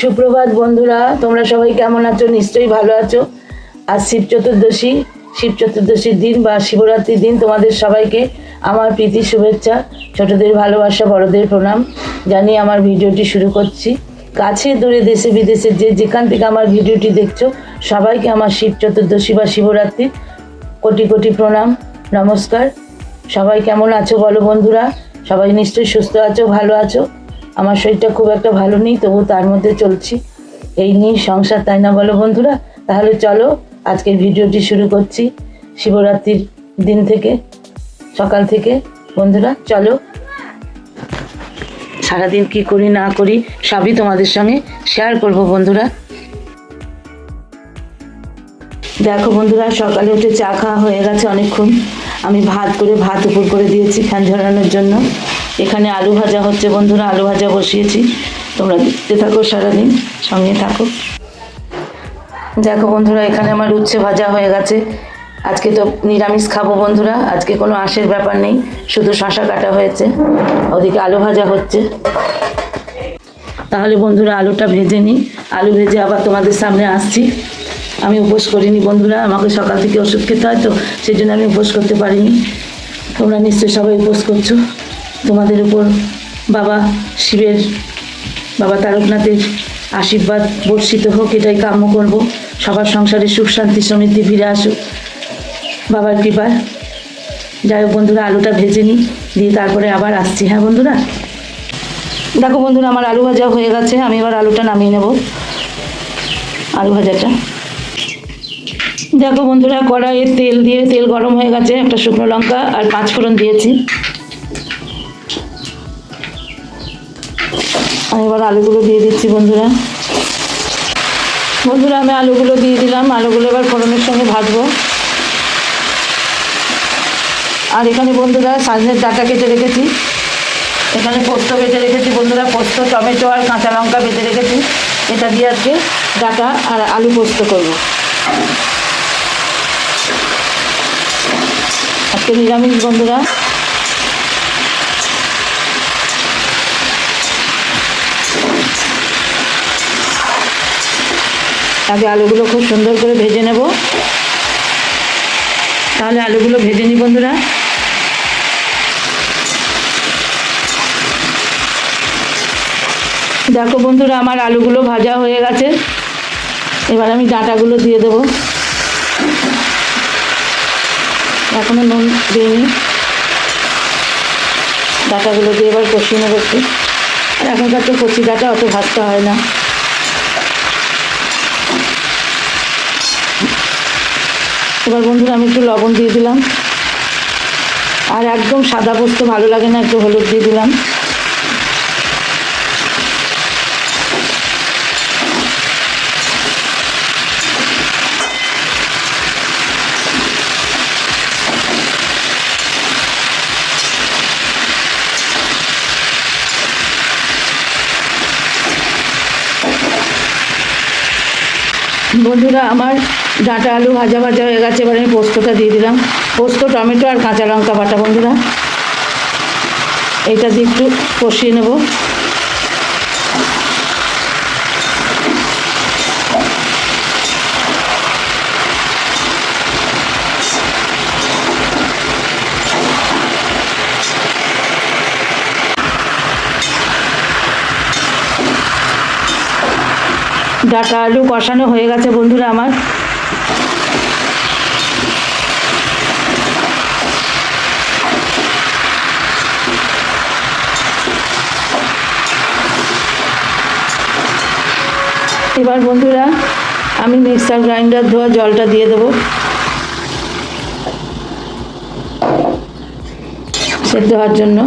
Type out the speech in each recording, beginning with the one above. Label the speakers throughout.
Speaker 1: সুপ্রভাত বন্ধুরা, তোমরা সবাই কেমন আছো? নিশ্চয়ই ভালো আছো। আর শিব চতুর্দশী। শিব চতুর্দশীর দিন বা শিবরাত্রির দিন তোমাদের সবাইকে আমার প্রীতি শুভেচ্ছা, ছোটদের ভালোবাসা, বড়দের প্রণাম জানিয়ে আমার ভিডিওটি শুরু করছি। কাছে দূরে দেশে বিদেশে যে যেখান থেকে আমার ভিডিওটি দেখছ, সবাইকে আমার শিব চতুর্দশী বা শিবরাত্রির কোটি কোটি প্রণাম, নমস্কার। সবাই কেমন আছো বলো বন্ধুরা? সবাই নিশ্চয়ই সুস্থ আছো, ভালো আছো? আমার শরীরটা খুব একটা ভালো নেই তবু তার মধ্যে চলছি। এই নিয়ে সংসার, তাই না বলো বন্ধুরা? তাহলে চলো, আজকের ভিডিওটি শুরু করছি শিবরাত্রির দিন থেকে, সকাল থেকে। বন্ধুরা, চলো। সারাদিন কি করি, না করি, সবই তোমাদের সঙ্গে শেয়ার করব বন্ধুরা। দেখো বন্ধুরা, সকালে উঠে চা খাওয়া হয়ে গেছে অনেকক্ষণ। আমি ভাত করে, ভাত উপর করে দিয়েছি ফ্যান ঝরানোর জন্য। এখানে আলু ভাজা হচ্ছে বন্ধুরা, আলু ভাজা বসিয়েছি। তোমরা দেখতে থাকো সারাদিন, সঙ্গে থাকো। দেখো বন্ধুরা, এখানে আমার উচ্ছে ভাজা হয়ে গেছে। আজকে তো নিরামিষ খাব বন্ধুরা, আজকে কোনো আঁশের ব্যাপার নেই, শুধু শশা কাটা হয়েছে, ওদিকে আলু ভাজা হচ্ছে। তাহলে বন্ধুরা, আলুটা ভেজে নিই। আলু ভেজে আবার তোমাদের সামনে আসছি। আমি উপোস করিনি বন্ধুরা, আমাকে সকাল থেকে ওষুধ খেতে হয় তো, সেই জন্য আমি উপোস করতে পারিনি। তোমরা নিশ্চয়ই সবাই উপোস করছ। তোমাদের উপর বাবা শিবের, বাবা তারকনাথের আশীর্বাদ বর্ষিত হোক, এটাই কাম্য করব। সবার সংসারে সুখ, শান্তি, সমৃদ্ধি ফিরে আসুক। বাবার কৃপায়। যাই হোক বন্ধুরা, আলুটা ভেজে নিই, দিয়ে তারপরে আবার আসছি। হ্যাঁ বন্ধুরা? দেখো বন্ধুরা, আমার আলু ভাজা হয়ে গেছে। আমি এবার আলুটা নামিয়ে নেব। আলু ভাজাটা। দেখো বন্ধুরা, কড়াইয়ে তেল দিয়ে, তেল গরম হয়ে গেছে। একটা শুকনো লঙ্কা আর পাঁচ ফোড়ন দিয়েছি। আমি এবার আলুগুলো দিয়ে দিচ্ছি বন্ধুরা। বন্ধুরা, আমি আলুগুলো দিয়ে দিলাম। আলুগুলো এবার ফোড়নের সঙ্গে ভাজবো। আর এখানে বন্ধুরা সাজনের ডাটা কেটে রেখেছি। এখানে পোস্ত বেটে রেখেছি বন্ধুরা। পোস্ত, টমেটো আর কাঁচা লঙ্কা বেটে রেখেছি। এটা দিয়ে আজকে ডাটা আর আলু পোস্ত করব। আজকে নিরামিষ বন্ধুরা। আগে আলুগুলো খুব সুন্দর করে ভেজে নেব। তাহলে আলুগুলো ভেজে নিই বন্ধুরা। দেখো বন্ধুরা, আমার আলুগুলো ভাজা হয়ে গেছে। এবার আমি ডাঁটাগুলো দিয়ে দেবো। এখনও নুন দিইনি। ডাঁটাগুলো দিয়ে এবার কষিয়ে নেব একটু। এখনকার তো কচি ডাঁটা অত ভাজতে হয় না। এবার বন্ধুরা আমি একটু লবণ দিয়ে দিলাম। আর একদম সাদা পোস্ত ভালো লাগে না, একটু হলুদ দিয়ে দিলাম। বন্ধুরা, আমার ডাঁটা আলু ভাজা ভাজা হয়ে গেছে, এবার আমি পোস্তটা দিয়ে দিলাম। পোস্ত, টমেটো আর কাঁচা লঙ্কা বাটা বন্ধুরা। এইটা দিয়ে একটু কষিয়ে নেব। ডাটা আলু কষানো হয়ে গেছে বন্ধুরা আমার। এবার বন্ধুরা, আমি মিক্সার গ্রাইন্ডার ধোয়া জলটা দিয়ে দেবো। সেদ্ধ হওয়ার জন্য।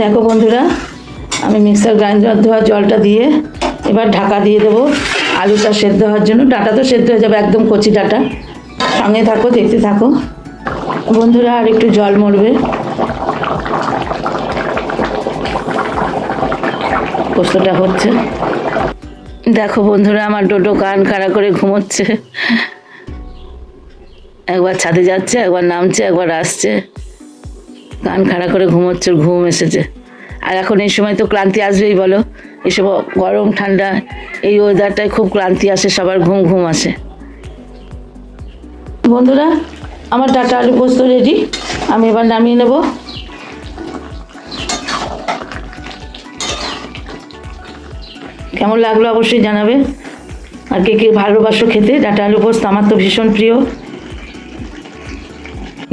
Speaker 1: দেখো বন্ধুরা, আমি মিক্সার গ্রাইন্ডার ধোয়া জলটা দিয়ে এবার ঢাকা দিয়ে দেবো। আলুটা সেদ্ধ হওয়ার জন্য। ডাটা তো সেদ্ধ হয়ে যাবে, একদম কচি ডাটা। সঙ্গে থাকো, দেখতে থাকো। বন্ধুরা, আর একটু জল মরবে। পোস্তটা হচ্ছে। দেখো বন্ধুরা, আমার ডোডো কান খাড়া করে ঘুমোচ্ছে। একবার ছাদে যাচ্ছে, একবার নামছে, একবার আসছে। কান খাড়া করে ঘুমোচ্ছে, ঘুম এসেছে। আর এখন এই সময় তো ক্লান্তি আসবেই, বলো। এসব গরম, ঠান্ডা, এই ওয়েদারটায় খুব ক্লান্তি আসে, সবার ঘুম ঘুম আসে। বন্ধুরা আমার ডাটা আলু পোস্ত রেডি আমি এবার নামিয়ে নেব। কেমন লাগল অবশ্যই জানাবে আর কে কে ভালোবাসো খেতে, ডাটা আলু পোস্ত আমার তো ভীষণ প্রিয়।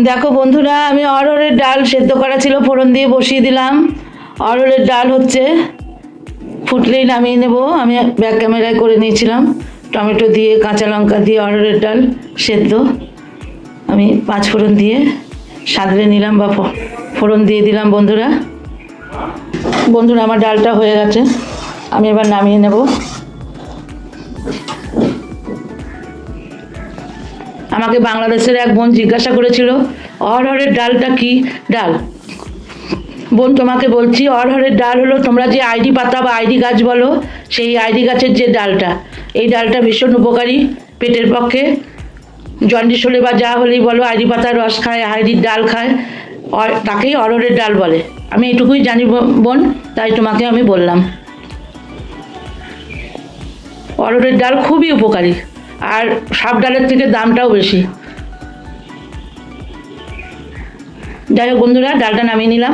Speaker 1: দেখো বন্ধুরা, আমি অরহরের ডাল সেদ্ধ করা ছিল, ফোড়ন দিয়ে বসিয়ে দিলাম। অরহরের ডাল হচ্ছে ফুটলেই নামিয়ে নেব। আমি ব্যাক ক্যামেরায় করে নিয়েছিলাম। টমেটো দিয়ে, কাঁচা লঙ্কা দিয়ে অরহরের ডাল সেদ্ধ। আমি পাঁচ ফোড়ন দিয়ে সাঁতরে নিলাম বা ফোড়ন দিয়ে দিলাম বন্ধুরা। বন্ধুরা, আমার ডালটা হয়ে গেছে। আমি এবার নামিয়ে নেব। আমাকে বাংলাদেশের এক বোন জিজ্ঞাসা করেছিল, অরহরের ডালটা কি ডাল? বোন, তোমাকে বলছি, অরহরের ডাল হলো তোমরা যে আইডি পাতা বা আইডি গাছ বলো, সেই আইডি গাছের যে ডালটা, এই ডালটা ভীষণ উপকারী পেটের পক্ষে। জন্ডিস হলে বা যা হলেই বলো আইডি পাতার রস খায় আইডির ডাল খায় তাকেই অরহরের ডাল বলে। আমি এটুকুই জানি বোন, তাই তোমাকে আমি বললাম। অরহরের ডাল খুবই উপকারী, আর সব ডালের থেকে দামটাও বেশি। যাই হোক বন্ধুরা, ডালটা নামিয়ে নিলাম।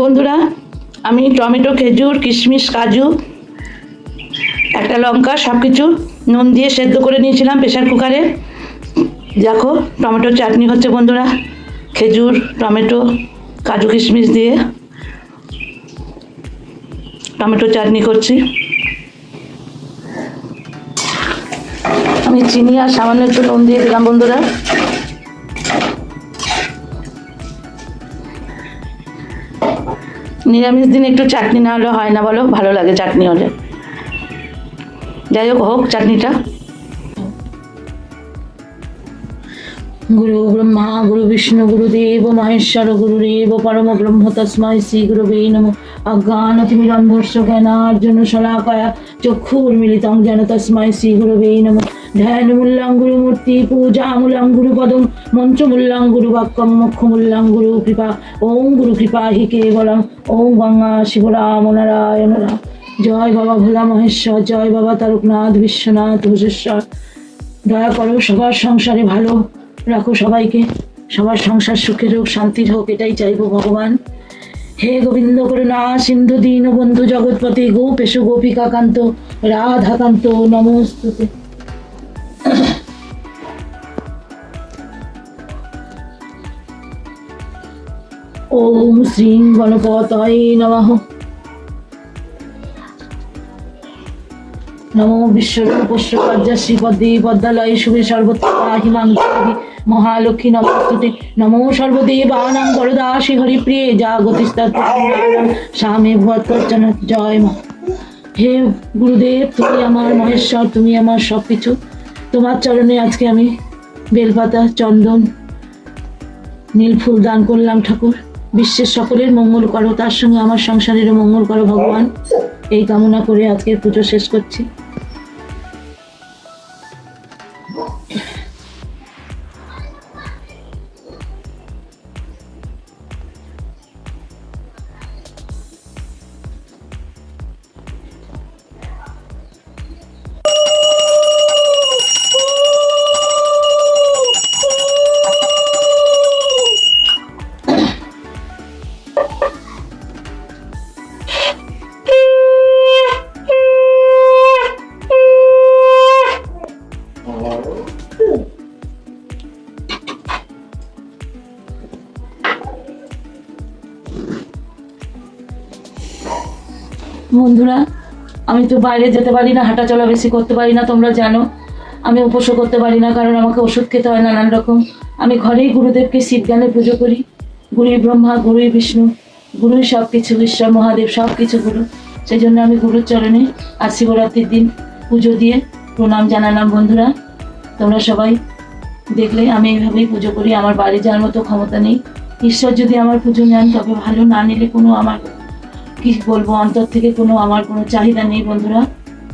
Speaker 1: বন্ধুরা, আমি টমেটো, খেজুর, কিশমিশ, কাজু, একটা লঙ্কা সব কিছু নুন দিয়ে সেদ্ধ করে নিয়েছিলাম প্রেশার কুকারে। দেখো টমেটোর চাটনি হচ্ছে বন্ধুরা। খেজুর, টমেটো, কাজু কিশমিশ দিয়ে টমেটো চাটনি করছি। আমি চিনি আর সামান্য একটু নুন দিয়ে দিলাম বন্ধুরা। নিরামিষ দিন একটু চাটনি না হলে হয় না বলো, ভালো লাগে চাটনি হলে। যাই হোক হোক চাটনিটা। গুরু ব্রহ্মা, গুরু বিষ্ণু গুরুদেব মহেশ্বর গুরুদেব পরম ব্রহ্ম, তস্মৈ শ্রী গুরুবে নম। অজ্ঞানতিমিরন্ধস্য জ্ঞানার্জুন শলাকয়া চক্ষুর্মিলিতং যেন তস্মৈ শ্রী গুরুবে নম। ধ্যানমূল্যাং গুরুমূর্তি পূজামূল্যাং গুরুপদং মন্ত্রমূল্যাং গুরুবাক্যং মোক্ষমূল্যাং গুরু কৃপা ওম গুরু কৃপা হি কেবলং ওম গঙ্গা শিবরাম নারায়ণ রাম জয় বাবা ভোলা মহেশ্বর, জয় বাবা তারকনাথ বিশ্বনাথ ভূষেশ্বর দয়া করো, সবার সংসারে ভালো রাখো সবাইকে। সবার সংসার সুখের হোক, শান্তির হোক, এটাই চাইব ভগবান। হে গোবিন্দ করুণা সিন্ধু দীন বন্ধু জগৎপতি গোপেশ গোপিকাকান্ত, রাধাকান্ত, নমস্তুতে। ওম শ্রীং গণপতয়ে নমঃ। নমো বিশ্বরূপস্য পদ্মশ্রী পদ্মে পদ্মালয়ে শুভে সর্বত্র হিমাঙ্গি মহালক্ষ্মী নমস্তুতে নমো সর্বদেবানাং বরদাসী হরিপ্রিয়ে যা গতিস্তৎ স্বামী ভুয়াত্তর্চন জয় মা হে গুরুদেব, তুমি আমার মহেশ্বর, তুমি আমার সব কিছু তোমার চরণে আজকে আমি বেলপাতা, চন্দন, নীল ফুল দান করলাম ঠাকুর। বিশ্বের সকলের মঙ্গল করো, তার সঙ্গে আমার সংসারেরও মঙ্গল করো ভগবান। এই কামনা করে আজকের পুজো শেষ করছি। বন্ধুরা, আমি তো বাইরে যেতে পারি না, হাঁটা চলা বেশি করতে পারি না, তোমরা জানো। আমি উপোসও করতে পারি না, কারণ আমাকে ওষুধ খেতে হয় নানান রকম। আমি ঘরেই গুরুদেবকে শিবজ্ঞানে পুজো করি। গুরুই ব্রহ্মা, গুরুই বিষ্ণু, গুরুই সব কিছু ঈশ্বর, মহাদেব সব কিছু গুরু। সেই জন্য আমি গুরুর চরণে আর শিবরাত্রির দিন পুজো দিয়ে প্রণাম জানালাম বন্ধুরা। তোমরা সবাই দেখলে আমি এইভাবেই পুজো করি। আমার বাড়ি যাওয়ার মতো ক্ষমতা নেই। ঈশ্বর যদি আমার পুজো নেন, তবে ভালো না নিলে কোনো আমার কি বলব? অন্তর থেকে কোনো আমার কোনো চাহিদা নেই বন্ধুরা।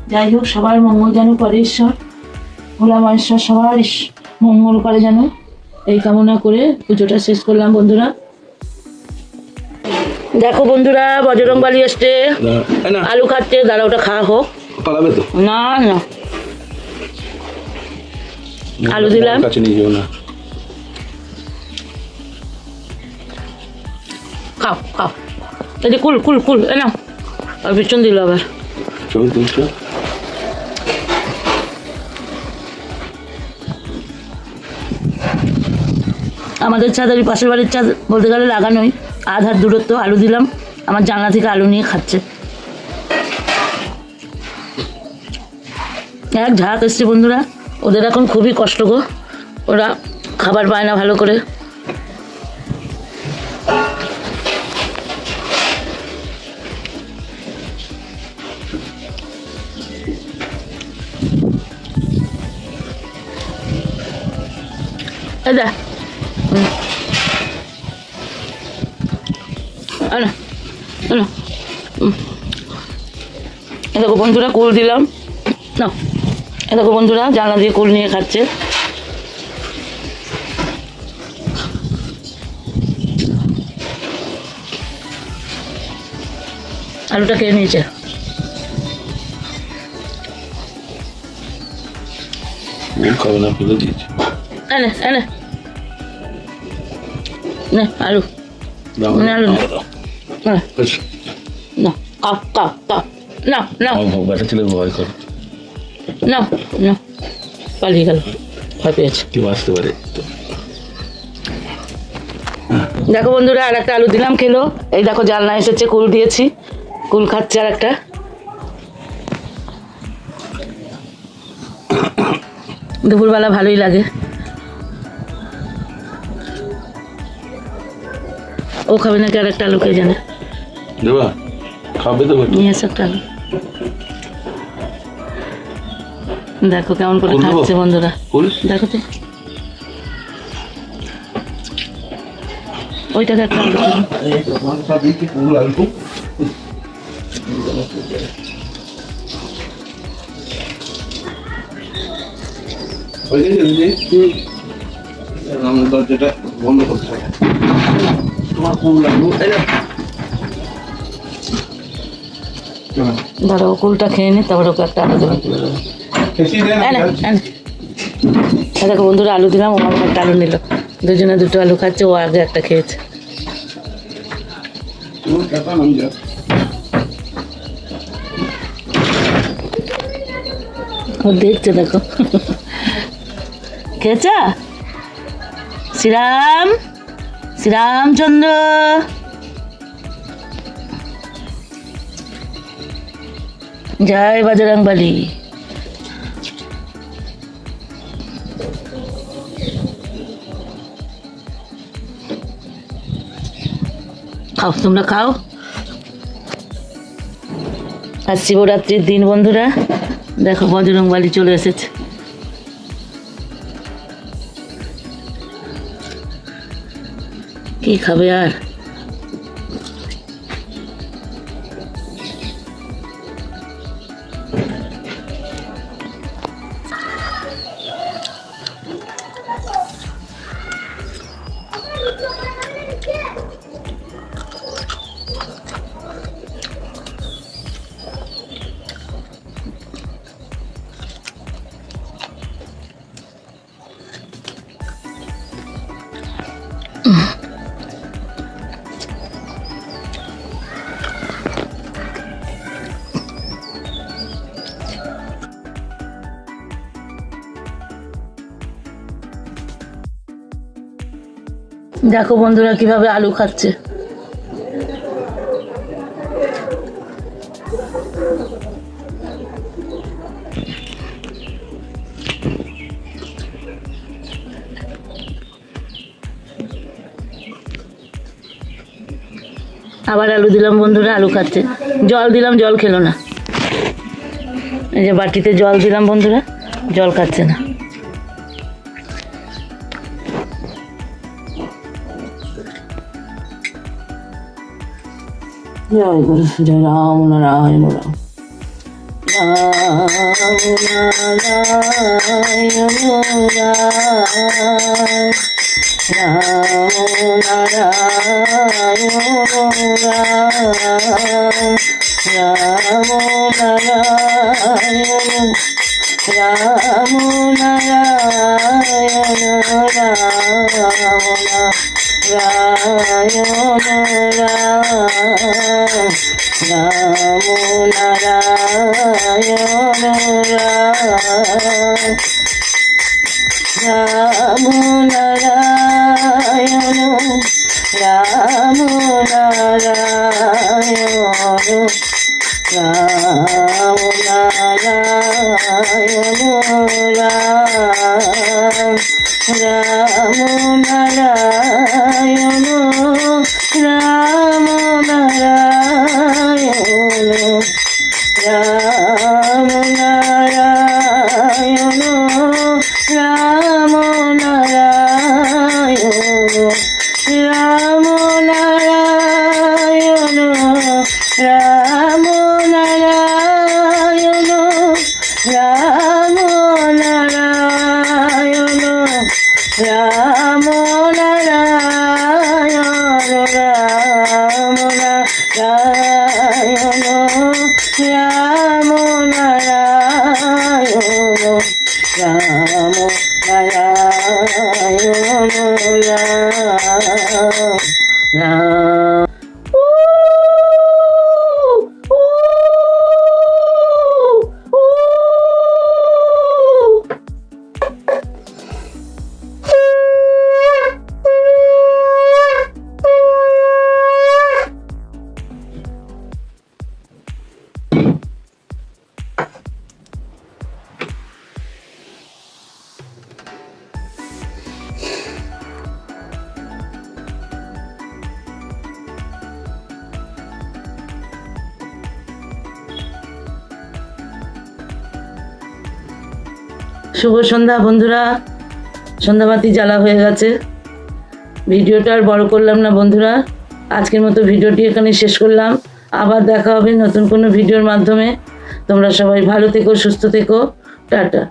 Speaker 1: যাই হোক সবার মঙ্গল যেন করে ঈশ্বর। ভোলা মহেশ্বর সবার মঙ্গল করে যেন। এই কামনা করে পুজোটা শেষ করলাম বন্ধুরা। দেখো বন্ধুরা বজরং বালি এসছে আলু খাচ্ছে দাঁড়া ওটা খাওয়া হোক। না না। আলু দিলাম। খাও খাও। এই কুল কুল কুল এ না আর পিছন দিল আবার
Speaker 2: ছবি তুলছো
Speaker 1: আমাদের ছাদের পাশের বাড়ির ছাদ বলতে গেলে লাগানোই আধার দূরত্ব আলু দিলাম। আমার জানলা থেকে আলু নিয়ে খাচ্ছে। এক ঝাঁক এসছে বন্ধুরা। ওদের এখন খুবই কষ্ট গো। ওরা খাবার পায় না ভালো করে। দেখ আনা আনা এ দেখো বন্ধুরা কুল দিলাম। না দেখো বন্ধুরা জানলা দিয়ে কুল নিয়ে খাচ্ছে। আলুটা খেয়ে নিয়েছে?
Speaker 2: খাবে না ফেলে দিয়েছি
Speaker 1: এনে এনে নে আলু না, আলু না।
Speaker 2: দাও।
Speaker 1: না
Speaker 2: আচ্ছা।
Speaker 1: না না
Speaker 2: ব্যাটা ছেলে ভয় করে
Speaker 1: না না পালিয়ে গেল ভয় পেয়েছে
Speaker 2: কেউ আসতে পারে
Speaker 1: দেখো বন্ধুরা আর একটা আলু দিলাম খেলো। এই দেখো জালনা এসেছে কুল দিয়েছি। কুল খাচ্ছে আর একটা। দুপুরবেলা ভালোই লাগে। ও খাবে নাকি আর একটা আলু কে জানে?
Speaker 2: দেবা খাবে তো
Speaker 1: নিয়ে এসে একটা আলু। দেখো কেমন করে খাচ্ছে বন্ধুরা। দেখো তো। ওইটাকে একটা আলু। দিলাম।
Speaker 2: দরজাটা বন্ধ করতে হবে। তোমার কোন লাগল এই না
Speaker 1: ধরো কুলটা খেয়ে নি তারপর ওকে একটা আলু এনে। দেখো বন্ধুরা আলু দিলাম ও আমার একটা আলু নিল। দুজনে দুটো আলু খাচ্ছে ও আগে একটা খেয়েছে। ও দেখছে দেখো। খেয়েছ শ্রীরাম, শ্রীরামচন্দ্র। জয় বজরং বলি খাও, তোমরা খাও। আর শিবরাত্রির দিন, বন্ধুরা, দেখো বজরং বালি চলে এসেছে। কি খাবে আর? দেখো বন্ধুরা কীভাবে আলু খাচ্ছে। আবার আলু দিলাম বন্ধুরা, আলু খাচ্ছে। জল দিলাম, জল খেলো না। এই যে বাটিতে জল দিলাম বন্ধুরা, জল খাচ্ছে না। జయ గురు రామ నారాయణుడు రామ నారాయణ రామ రాయ రామో నారాయణు రామో నారాయణు రామో నారాయణు. రామునరాయణ Yeah. শুভ সন্ধ্যা, বন্ধুরা। সন্ধ্যাবাতি জ্বালা হয়ে গেছে। ভিডিওটা আর বড় করলাম না, বন্ধুরা। আজকের মতো ভিডিওটি এখানে শেষ করলাম। আবার দেখা হবে নতুন কোনো ভিডিওর মাধ্যমে। তোমরা সবাই ভালো থেকো, সুস্থ থেকো। টাটা।